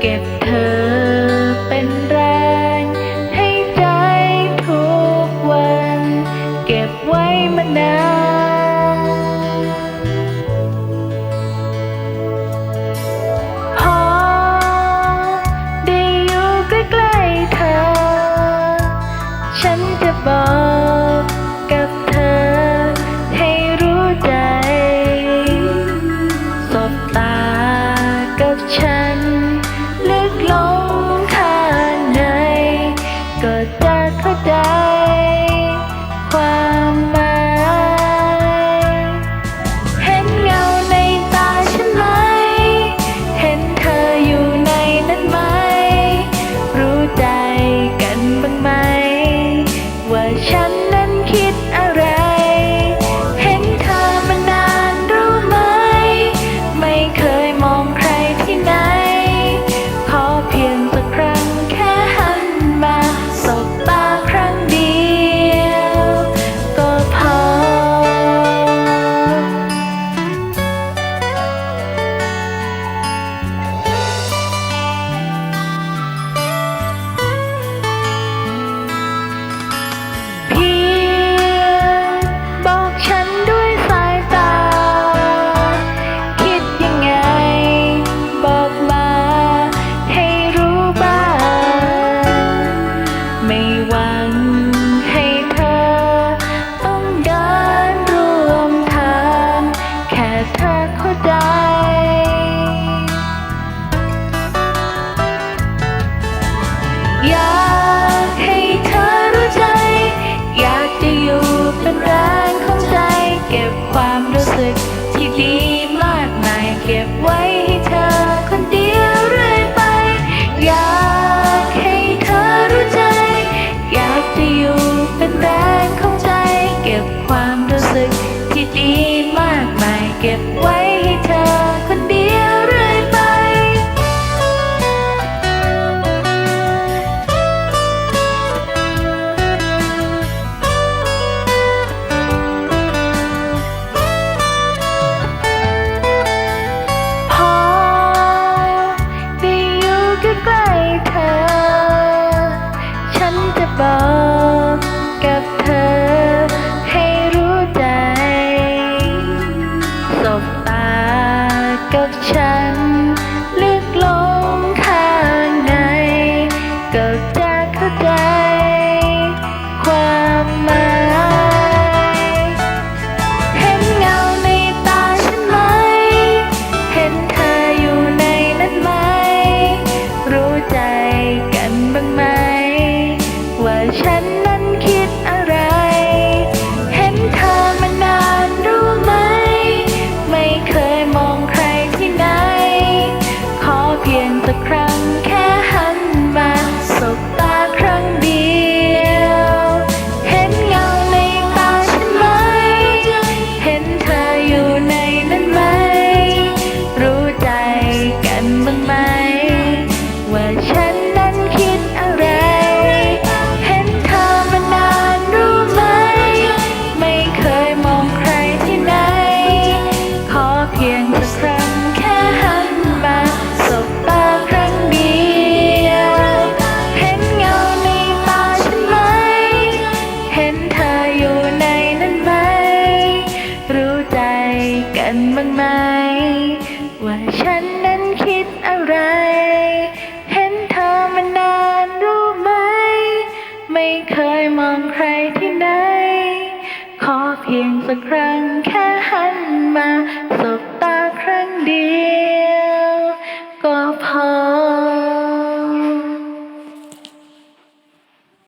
เก็บเธอเป็นร อยากให้เธอรู้ใจ อยากจะอยู่เป็นแรงของใจ เก็บความรู้สึกที่ดีมากมายเก็บไว้ให้เธอคนเดียวเรื่อยไป อยากให้เธอรู้ใจ อยากจะอยู่เป็นแรงของใจ เก็บความรู้สึกที่ดี of child. สักครั้งแค่หันมาสบ